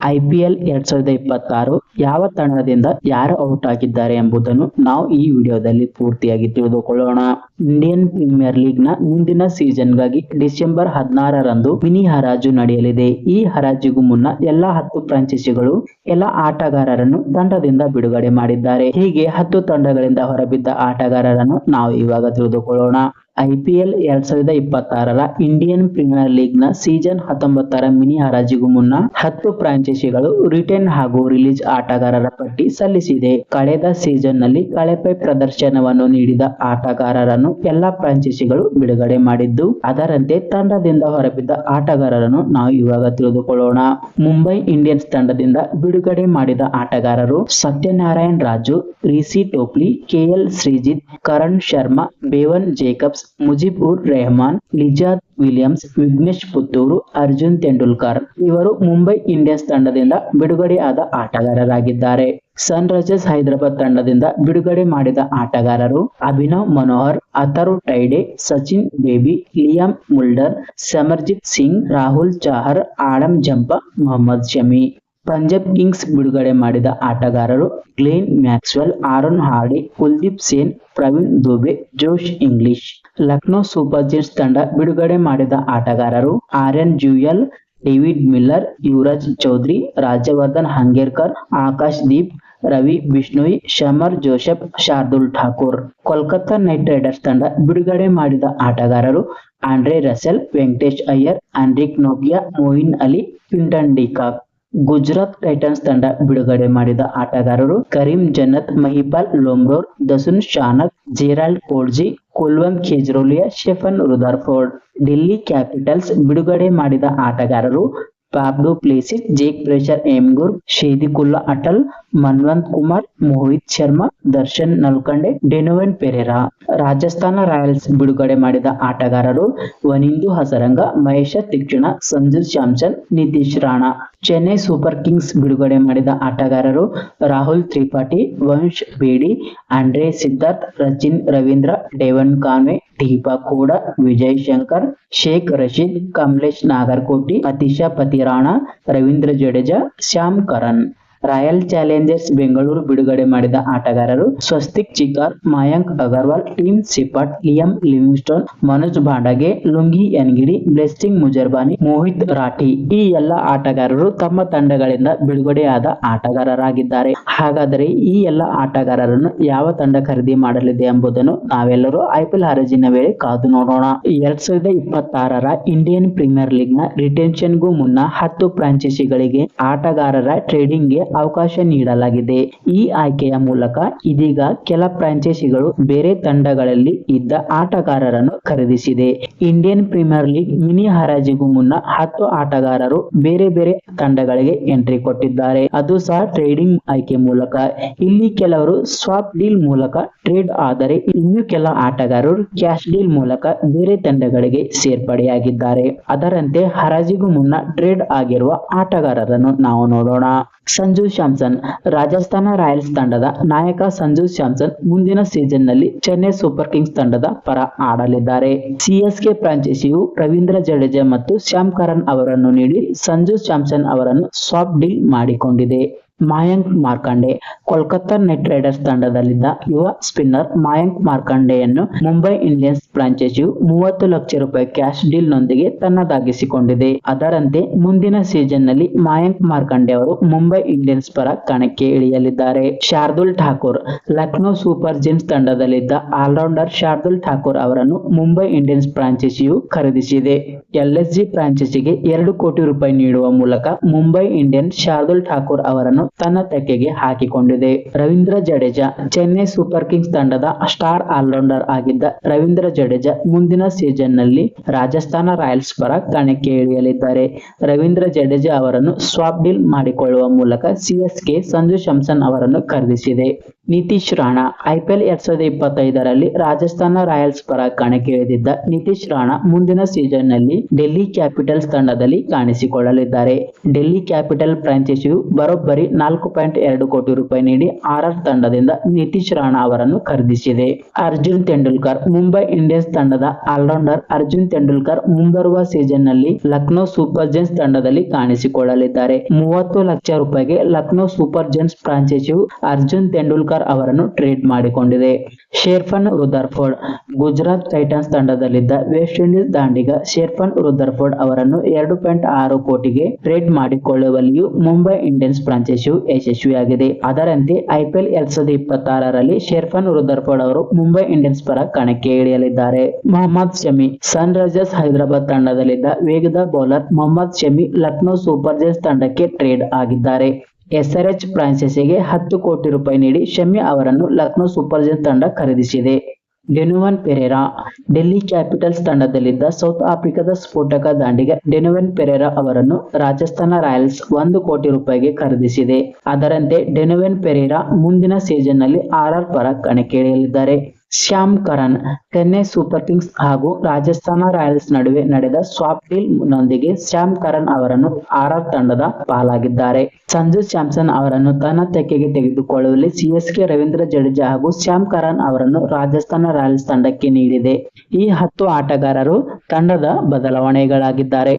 I P ಎರಡ್ ಸಾವಿರದ ಇಪ್ಪತ್ತಾರು ಯಾವ ತಂಡದಿಂದ ಯಾರು ಔಟ್ ಆಗಿದ್ದಾರೆ ಎಂಬುದನ್ನು ನಾವು ಈ ವಿಡಿಯೋದಲ್ಲಿ ಪೂರ್ತಿಯಾಗಿ ತಿಳಿದುಕೊಳ್ಳೋಣ. ಇಂಡಿಯನ್ ಪ್ರೀಮಿಯರ್ ಲೀಗ್ನ ಮುಂದಿನ ಸೀಸನ್ಗಾಗಿ ಡಿಸೆಂಬರ್ ಹದಿನಾರರಂದು ಮಿನಿ ಹರಾಜು ನಡೆಯಲಿದೆ. ಈ ಹರಾಜಿಗೂ ಮುನ್ನ ಎಲ್ಲಾ ಹತ್ತು ಫ್ರಾಂಚೈಸಿಗಳು, ಎಲ್ಲಾ ಆಟಗಾರರನ್ನು ತಂಡದಿಂದ ಬಿಡುಗಡೆ ಮಾಡಿದ್ದಾರೆ. ಹೀಗೆ ಹತ್ತು ತಂಡಗಳಿಂದ ಹೊರಬಿದ್ದ ಆಟಗಾರರನ್ನು ನಾವು ಇವಾಗ ತಿಳಿದುಕೊಳ್ಳೋಣ. ಐಪಿಎಲ್ ಎರಡ್ ಸಾವಿರದ ಇಪ್ಪತ್ತಾರರ ಇಂಡಿಯನ್ ಪ್ರೀಮಿಯರ್ ಲೀಗ್ನ ಸೀಸನ್ ಹತ್ತೊಂಬತ್ತರ ಮಿನಿ ಹರಾಜಿಗೂ ಮುನ್ನ ಹತ್ತು ಫ್ರಾಂಚೈಸಿಗಳು ರಿಟರ್ನ್ ಹಾಗೂ ರಿಲೀಸ್ ಆಟಗಾರರ ಪಟ್ಟಿ ಸಲ್ಲಿಸಿದೆ. ಕಳೆದ ಸೀಸನ್ನಲ್ಲಿ ಕಳಪೆ ಪ್ರದರ್ಶನವನ್ನು ನೀಡಿದ ಆಟಗಾರರನ್ನು ಎಲ್ಲಾ ಫ್ರಾಂಚೈಸಿಗಳು ಬಿಡುಗಡೆ ಮಾಡಿದ್ದು, ಅದರಂತೆ ತಂಡದಿಂದ ಹೊರಬಿದ್ದ ಆಟಗಾರರನ್ನು ನಾವು ಇವಾಗ ತಿಳಿದುಕೊಳ್ಳೋಣ. ಮುಂಬೈ ಇಂಡಿಯನ್ಸ್ ತಂಡದಿಂದ ಬಿಡುಗಡೆ ಮಾಡಿದ ಆಟಗಾರರು Satyanarayan Raju Reece Topley KL Shrijith, Karan Sharma, Bevon Jacobs Mujeeb ur Rahman Lizaad Williams, Vignesh Puthur, Arjun Tendulkar. ಇವರು ಮುಂಬೈ ಇಂಡಿಯನ್ಸ್ ತಂಡದಿಂದ ಬಿಡುಗಡೆಯಾದ ಆಟಗಾರರಾಗಿದ್ದಾರೆ. ಸನ್ ರೈಸರ್ಸ್ ಹೈದರಾಬಾದ್ ತಂಡದಿಂದ ಬಿಡುಗಡೆ ಮಾಡಿದ ಆಟಗಾರರು Abhinav Manohar Atharva Taide, Sachin Baby, Liam Mulder, Samarjit Singh, Rahul Chahar Adam Zampa, Mohammad Shami. Punjab Kings ಬಿಡುಗಡೆ ಮಾಡಿದ ಆಟಗಾರರು Glenn Maxwell, Aaron Hardie, Kuldeep Sen, Praveen Dubey, Josh Inglis. Lucknow Super Giants ತಂಡ ಬಿಡುಗಡೆ ಮಾಡಿದ ಆಟಗಾರರು Aryan Juyal, David Miller, Yuvraj Chaudhary, Rajvardhan Hangargekar, Akash Deep, Ravi Bishnoi, Shamar Joseph Shardul Thakur. Kolkata Knight Riders ತಂಡ ಬಿಡುಗಡೆ ಮಾಡಿದ ಆಟಗಾರರು Andre Russell Venkatesh Iyer Anrich Nokia, Moeen Ali, Quinton de Kock. Gujarat Titans ತಂಡ ಬಿಡುಗಡೆ ಮಾಡಿದ ಆಟಗಾರರು Karim Janat, Mahipal Lomror, Dasun Shanaka, Gerald Coetzee, Kulwant Khejroliya, Sherfane Rutherford. Delhi Capitals ಬಿಡುಗಡೆ ಮಾಡಿದ ಆಟಗಾರರು Faf du Plessis, Jake Fraser McGurk Sediqullah Atal Manvanth Kumar, Mohit Sharma, Darshan Nalkande, Donovan Ferreira. Rajasthan Royals ಬಿಡುಗಡೆ ಮಾಡಿದ ಆಟಗಾರರು Wanindu Hasaranga, Maheesh Theekshana, Sanju Samson, Nitish Rana. Chennai Super Kings ಬಿಡುಗಡೆ ಮಾಡಿದ ಆಟಗಾರರು Rahul Tripathi, Vansh Bedi, Andre Siddharth Rachin Ravindra, Devon Conway, Deepak Hooda, Vijay Shankar, Shaikh Rasheed, Kamlesh Nagarkoti, Matheesha Pathirana, Ravindra Jadeja, Sam Curran Royal Challengers Bengaluru ಬಿಡುಗಡೆ ಮಾಡಿದ ಆಟಗಾರರು Swastik Chikara, Mayank Agarwal Tim Seifert, Liam Livingstone, Manoj Bhandage, Lungi ಯನ್ಗಿರಿ, Blessing Muzarabani, Mohit Rathee ಈ ಎಲ್ಲ ಆಟಗಾರರು ತಮ್ಮ ತಂಡಗಳಿಂದ ಬಿಡುಗಡೆಯಾದ ಆಟಗಾರರಾಗಿದ್ದಾರೆ. ಹಾಗಾದರೆ ಈ ಎಲ್ಲ ಆಟಗಾರರನ್ನು ಯಾವ ತಂಡ ಖರೀದಿ ಮಾಡಲಿದೆ ಎಂಬುದನ್ನು ನಾವೆಲ್ಲರೂ ಐಪಿಎಲ್ ಹರಾಜಿನ ವೇಳೆ ಕಾದು ನೋಡೋಣ. ಎರಡ್ ಸಾವಿರದ ಇಪ್ಪತ್ತಾರರ ಇಂಡಿಯನ್ ಪ್ರೀಮಿಯರ್ ಲೀಗ್ನ ರಿಟೆನ್ಷನ್ಗೂ ಮುನ್ನ ಹತ್ತು ಫ್ರಾಂಚೈಸಿಗಳಿಗೆ ಆಟಗಾರರ ಟ್ರೇಡಿಂಗ್ಗೆ ಅವಕಾಶ ನೀಡಲಾಗಿದೆ. ಈ ಆಯ್ಕೆಯ ಮೂಲಕ ಇದೀಗ ಕೆಲ ಫ್ರಾಂಚೈಸಿಗಳು ಬೇರೆ ತಂಡಗಳಲ್ಲಿ ಇದ್ದ ಆಟಗಾರರನ್ನು ಖರೀದಿಸಿದೆ. ಇಂಡಿಯನ್ ಪ್ರೀಮಿಯರ್ ಲೀಗ್ ಮಿನಿ ಹರಾಜಿಗೂ ಮುನ್ನ ಹತ್ತು ಆಟಗಾರರು ಬೇರೆ ಬೇರೆ ತಂಡಗಳಿಗೆ ಎಂಟ್ರಿ ಕೊಟ್ಟಿದ್ದಾರೆ. ಅದು ಸಹ ಟ್ರೇಡಿಂಗ್ ಆಯ್ಕೆ ಮೂಲಕ. ಇಲ್ಲಿ ಕೆಲವರು ಸ್ವಾಪ್ ಡೀಲ್ ಮೂಲಕ ಟ್ರೇಡ್ ಆದರೆ ಇನ್ನು ಕೆಲ ಆಟಗಾರರು ಕ್ಯಾಶ್ ಡೀಲ್ ಮೂಲಕ ಬೇರೆ ತಂಡಗಳಿಗೆ ಸೇರ್ಪಡೆಯಾಗಿದ್ದಾರೆ. ಅದರಂತೆ ಹರಾಜಿಗೂ ಮುನ್ನ ಟ್ರೇಡ್ ಆಗಿರುವ ಆಟಗಾರರನ್ನು ನಾವು ನೋಡೋಣ. ಸಂಜು ಸ್ಯಾಮ್ಸನ್ ರಾಜಸ್ಥಾನ ರಾಯಲ್ಸ್ ತಂಡದ ನಾಯಕ ಸಂಜು ಸ್ಯಾಮ್ಸನ್ ಮುಂದಿನ ಸೀಸನ್ನಲ್ಲಿ ಚೆನ್ನೈ ಸೂಪರ್ ಕಿಂಗ್ಸ್ ತಂಡದ ಪರ ಆಡಲಿದ್ದಾರೆ. ಸಿಎಸ್ಕೆ ಫ್ರಾಂಚೈಸಿಯು ರವೀಂದ್ರ ಜಡೇಜಾ ಮತ್ತು ಶ್ಯಾಮ್ ಕರನ್ ಅವರನ್ನು ನೀಡಿ ಸಂಜು ಸ್ಯಾಮ್ಸನ್ ಅವರನ್ನು ಸಾಫ್ಟ್ ಡೀಲ್ ಮಾಡಿಕೊಂಡಿದೆ. ಮಾಯಾಂಕ್ ಮಾರ್ಕಂಡೆ, ಕೋಲ್ಕತ್ತಾ ನೈಟ್ ರೈಡರ್ಸ್ ತಂಡದಲ್ಲಿದ್ದ ಯುವ ಸ್ಪಿನ್ನರ್ ಮಾಯಾಂಕ್ ಮಾರ್ಕಂಡೆಯನ್ನು ಮುಂಬೈ ಇಂಡಿಯನ್ಸ್ ಫ್ರಾಂಚೈಸಿಯು ಮೂವತ್ತು ಲಕ್ಷ ರೂಪಾಯಿ ಕ್ಯಾಶ್ ಡೀಲ್ ನೊಂದಿಗೆ ತನ್ನದಾಗಿಸಿಕೊಂಡಿದೆ. ಅದರಂತೆ ಮುಂದಿನ ಸೀಸನ್ನಲ್ಲಿ ಮಾಯಾಂಕ್ ಮಾರ್ಕಂಡೆ ಅವರು ಮುಂಬೈ ಇಂಡಿಯನ್ಸ್ ಪರ ಕಣಕ್ಕೆ ಇಳಿಯಲಿದ್ದಾರೆ. ಶಾರ್ದುಲ್ ಠಾಕೂರ್, ಲಕ್ನೋ ಸೂಪರ್ ಜಿನ್ಸ್ ತಂಡದಲ್ಲಿದ್ದ ಆಲ್ರೌಂಡರ್ ಶಾರ್ದುಲ್ ಠಾಕೂರ್ ಅವರನ್ನು ಮುಂಬೈ ಇಂಡಿಯನ್ಸ್ ಫ್ರಾಂಚೈಸಿಯು ಖರೀದಿಸಿದೆ. ಎಲ್ಎಸ್ಜಿ ಫ್ರಾಂಚೈಸಿಗೆ ಎರಡು ಕೋಟಿ ರೂಪಾಯಿ ನೀಡುವ ಮೂಲಕ ಮುಂಬೈ ಇಂಡಿಯನ್ಸ್ ಶಾರ್ದುಲ್ ಠಾಕೂರ್ ಅವರನ್ನು ತನ್ನ ತೆಕ್ಕೆಗೆ ಹಾಕಿಕೊಂಡಿದೆ. ರವೀಂದ್ರ ಜಡೇಜಾ, ಚೆನ್ನೈ ಸೂಪರ್ ಕಿಂಗ್ಸ್ ತಂಡದ ಸ್ಟಾರ್ ಆಲ್ರೌಂಡರ್ ಆಗಿದ್ದ ರವೀಂದ್ರ ಜಡೇಜಾ ಮುಂದಿನ ಸೀಸನ್ನಲ್ಲಿ ರಾಜಸ್ಥಾನ ರಾಯಲ್ಸ್ ಪರ ಕಣಕ್ಕೆ ಇಳಿಯಲಿದ್ದಾರೆ. ರವೀಂದ್ರ ಜಡೇಜಾ ಅವರನ್ನು ಸ್ವಾಪ್ ಡೀಲ್ ಮಾಡಿಕೊಳ್ಳುವ ಮೂಲಕ ಸಿಎಸ್ಕೆ ಸಂಜು ಶಂಸನ್ ಅವರನ್ನು ಖರೀದಿಸಿದೆ. ನಿತೀಶ್ ರಾಣಾ ಐಪಿಎಲ್ ಎರಡ್ ಸಾವಿರದ ಇಪ್ಪತ್ತೈದರಲ್ಲಿ ರಾಜಸ್ಥಾನ ರಾಯಲ್ಸ್ ಪರ ಕಣಕ್ಕಿಳಿದಿದ್ದ ನಿತೀಶ್ ರಾಣಾ ಮುಂದಿನ ಸೀಸನ್ನಲ್ಲಿ ಡೆಲ್ಲಿ ಕ್ಯಾಪಿಟಲ್ಸ್ ತಂಡದಲ್ಲಿ ಕಾಣಿಸಿಕೊಳ್ಳಲಿದ್ದಾರೆ. ಡೆಲ್ಲಿ ಕ್ಯಾಪಿಟಲ್ ಫ್ರಾಂಚೈಸಿಯು ಬರೋಬ್ಬರಿ ನಾಲ್ಕು ಪಾಯಿಂಟ್ ಎರಡು ಕೋಟಿ ರೂಪಾಯಿ ನೀಡಿ ಆರ್ಆರ್ ತಂಡದಿಂದ ನಿತೀಶ್ ರಾಣಾ ಅವರನ್ನು ಖರೀದಿಸಿದೆ. ಅರ್ಜುನ್ ತೆಂಡೂಲ್ಕರ್, ಮುಂಬೈ ಇಂಡಿಯನ್ಸ್ ತಂಡದ ಆಲ್ರೌಂಡರ್ ಅರ್ಜುನ್ ತೆಂಡೂಲ್ಕರ್ ಮುಂಬರುವ ಸೀಸನ್ನಲ್ಲಿ ಲಕ್ನೋ ಸೂಪರ್ ಜೆನ್ಸ್ ತಂಡದಲ್ಲಿ ಕಾಣಿಸಿಕೊಳ್ಳಲಿದ್ದಾರೆ. ಮೂವತ್ತು ಲಕ್ಷ ರೂಪಾಯಿಗೆ ಲಕ್ನೋ ಸೂಪರ್ ಜೆನ್ಸ್ ಫ್ರಾಂಚೈಸಿಯು ಅರ್ಜುನ್ ತೆಂಡೂಲ್ಕರ್ ಅವರನ್ನು ಟ್ರೇಡ್ ಮಾಡಿಕೊಂಡಿದೆ. ಶೇರ್ಫನ್ ರುದರ್ಫೋರ್ಡ್, ಗುಜರಾತ್ ಟೈಟನ್ಸ್ ತಂಡದಲ್ಲಿದ್ದ ವೆಸ್ಟ್ ಇಂಡೀಸ್ ದಾಂಡಿಗ ಶೇರ್ಫನ್ ರುದರ್ಫೋರ್ಡ್ ಅವರನ್ನು ಎರಡು ಪಾಯಿಂಟ್ ಆರು ಕೋಟಿಗೆ ಟ್ರೇಡ್ ಮಾಡಿಕೊಳ್ಳುವಲ್ಲಿಯೂ ಮುಂಬೈ ಇಂಡಿಯನ್ಸ್ ಫ್ರಾಂಚೈಸಿಯು ಯಶಸ್ವಿಯಾಗಿದೆ. ಅದರಂತೆ ಐಪಿಎಲ್ ಎರಡ್ ಸಾವಿರದ ಇಪ್ಪತ್ತಾರರಲ್ಲಿ ಶೇರ್ಫನ್ ರುದರ್ಫೋರ್ಡ್ ಅವರು ಮುಂಬೈ ಇಂಡಿಯನ್ಸ್ ಪರ ಕಣಕ್ಕೆ ಇಳಿಯಲಿದ್ದಾರೆ. ಮೊಹಮ್ಮದ್ ಶಮಿ, ಸನ್ ರೈಸರ್ಸ್ ಹೈದರಾಬಾದ್ ತಂಡದಲ್ಲಿದ್ದ ವೇಗದ bowler Mohammad Shami Lucknow Super Giants ತಂಡಕ್ಕೆ ಟ್ರೇಡ್ ಆಗಿದ್ದಾರೆ. ಎಸ್ಆರ್ಎಚ್ ಫ್ರಾಂಚೈಸಿಗೆ ಹತ್ತು ಕೋಟಿ ರೂಪಾಯಿ ನೀಡಿ ಶಮ್ಯ ಅವರನ್ನು ಲಕ್ನೋ ಸೂಪರ್ ಜೈನ್ಸ್ ತಂಡ ಖರೀದಿಸಿದೆ. ಡೆನುವನ್ ಪೆರೇರಾ, ಡೆಲ್ಲಿ ಕ್ಯಾಪಿಟಲ್ಸ್ ತಂಡದಲ್ಲಿದ್ದ ಸೌತ್ ಆಫ್ರಿಕಾದ ಸ್ಫೋಟಕ ದಾಂಡಿಗ ಡೆನುವನ್ ಪೆರೇರಾ ಅವರನ್ನು ರಾಜಸ್ಥಾನ ರಾಯಲ್ಸ್ ಒಂದು ಕೋಟಿ ರೂಪಾಯಿಗೆ ಖರೀದಿಸಿದೆ. ಅದರಂತೆ ಡೆನುವೆನ್ ಪೆರೇರಾ ಮುಂದಿನ ಸೀಸನ್ನಲ್ಲಿ ಆರ್ ಪರ ಕಣಕ್ಕಿಳಿಯಲಿದ್ದಾರೆ. Sam Curran Chennai Super Kings ಹಾಗೂ ರಾಜಸ್ಥಾನ ರಾಯಲ್ಸ್ ನಡುವೆ ನಡೆದ ಸ್ವಾಪ್ ಡೀಲ್ ನೊಂದಿಗೆ ಶ್ಯಾಮ್ ಕರನ್ ಅವರನ್ನು ಆರ್ ತಂಡದ ಪಾಲಾಗಿದ್ದಾರೆ. ಸಂಜು ಸ್ಯಾಮ್ಸನ್ ಅವರನ್ನು ತನ್ನ ತೆಕ್ಕೆಗೆ ತೆಗೆದುಕೊಳ್ಳುವಲ್ಲಿ ಸಿಎಸ್ಕೆ ರವೀಂದ್ರ ಜಡೇಜಾ ಹಾಗೂ ಶ್ಯಾಮ್ ಕರನ್ ಅವರನ್ನು ರಾಜಸ್ಥಾನ ರಾಯಲ್ಸ್ ತಂಡಕ್ಕೆ ನೀಡಿದೆ. ಈ ಹತ್ತು ಆಟಗಾರರು ತಂಡದ ಬದಲಾವಣೆಗಳಾಗಿದ್ದಾರೆ.